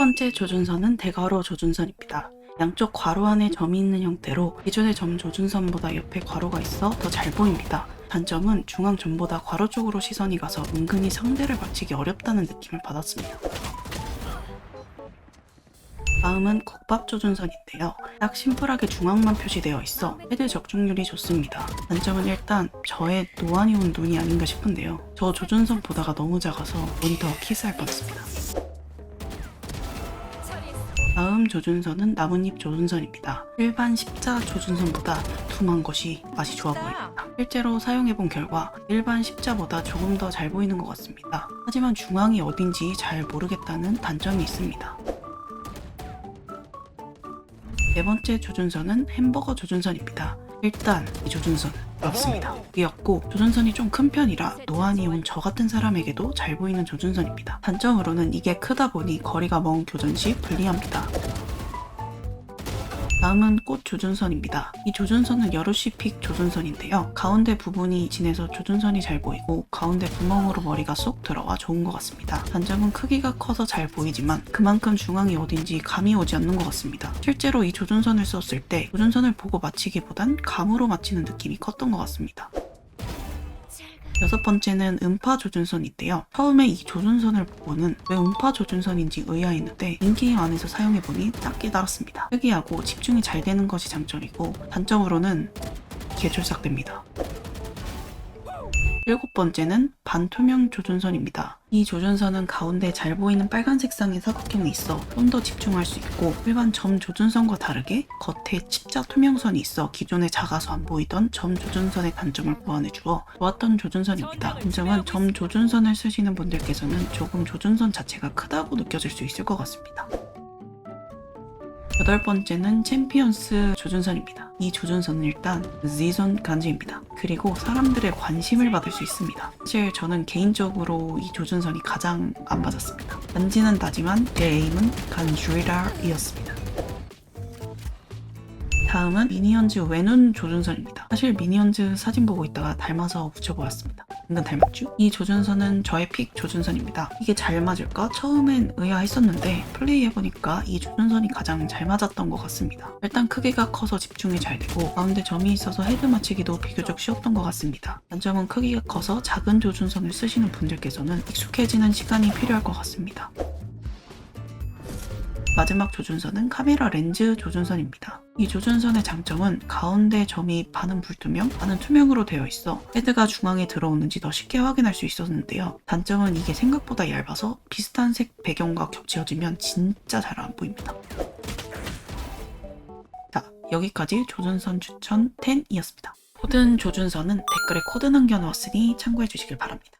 번째 조준선은 대괄호 조준선입니다. 양쪽 괄호 안에 점이 있는 형태로 기존의 점 조준선보다 옆에 괄호가 있어 더 잘 보입니다. 단점은 중앙 점보다 괄호 쪽으로 시선이 가서 은근히 상대를 맞히기 어렵다는 느낌을 받았습니다. 다음은 국밥 조준선인데요. 딱 심플하게 중앙만 표시되어 있어 헤드 적중률이 좋습니다. 단점은 일단 저의 노안이 온 눈이 아닌가 싶은데요. 저 조준선 보다가 너무 작아서 모니터 키스할 뻔했습니다. 다음 조준선은 나뭇잎 조준선입니다. 일반 십자 조준선보다 두툼한 것이 맛이 좋아 보입니다. 실제로 사용해본 결과 일반 십자보다 조금 더 잘 보이는 것 같습니다. 하지만 중앙이 어딘지 잘 모르겠다는 단점이 있습니다. 네 번째 조준선은 햄버거 조준선입니다. 일단 이 조준선은 없습니다. 이었고 조준선이 좀 큰 편이라 노안이 온 저 같은 사람에게도 잘 보이는 조준선입니다. 단점으로는 이게 크다 보니 거리가 먼 교전 시 불리합니다. 다음은 꽃 조준선입니다. 이 조준선은 여루시픽 조준선인데요. 가운데 부분이 진해서 조준선이 잘 보이고 가운데 구멍으로 머리가 쏙 들어와 좋은 것 같습니다. 단점은 크기가 커서 잘 보이지만 그만큼 중앙이 어딘지 감이 오지 않는 것 같습니다. 실제로 이 조준선을 썼을 때 조준선을 보고 맞히기보단 감으로 맞히는 느낌이 컸던 것 같습니다. 여섯 번째는 음파 조준선인데요. 처음에 이 조준선을 보고는 왜 음파 조준선인지 의아했는데 인게임 안에서 사용해보니 딱 깨달았습니다. 특이하고 집중이 잘 되는 것이 장점이고 단점으로는 개출삭됩니다. 일곱 번째는 반투명 조준선입니다. 이 조준선은 가운데 잘 보이는 빨간색 쌍의 사각형이 있어 좀 더 집중할 수 있고 일반 점 조준선과 다르게 겉에 십자 투명선이 있어 기존에 작아서 안 보이던 점 조준선의 단점을 보완해 주어 좋았던 조준선입니다. 단점은 점 조준선을 쓰시는 분들께서는 조금 조준선 자체가 크다고 느껴질 수 있을 것 같습니다. 여덟 번째는 챔피언스 조준선입니다. 이 조준선은 일단 Z손 간지입니다. 그리고 사람들의 관심을 받을 수 있습니다. 사실 저는 개인적으로 이 조준선이 가장 안 맞았습니다. 간지는 나지만 제 에임은 간주리라이었습니다. 다음은 미니언즈 외눈 조준선입니다. 사실 미니언즈 사진 보고 있다가 닮아서 붙여보았습니다. 은근 닮았죠? 이 조준선은 저의 픽 조준선입니다. 이게 잘 맞을까? 처음엔 의아했었는데 플레이해보니까 이 조준선이 가장 잘 맞았던 것 같습니다. 일단 크기가 커서 집중이 잘 되고 가운데 점이 있어서 헤드 맞추기도 비교적 쉬웠던 것 같습니다. 단점은 크기가 커서 작은 조준선을 쓰시는 분들께서는 익숙해지는 시간이 필요할 것 같습니다. 마지막 조준선은 카메라 렌즈 조준선입니다. 이 조준선의 장점은 가운데 점이 반은 불투명, 반은 투명으로 되어 있어 헤드가 중앙에 들어오는지 더 쉽게 확인할 수 있었는데요. 단점은 이게 생각보다 얇아서 비슷한 색 배경과 겹쳐지면 진짜 잘 안 보입니다. 자, 여기까지 조준선 추천 10이었습니다. 모든 조준선은 댓글에 코드 남겨놓았으니 참고해 주시길 바랍니다.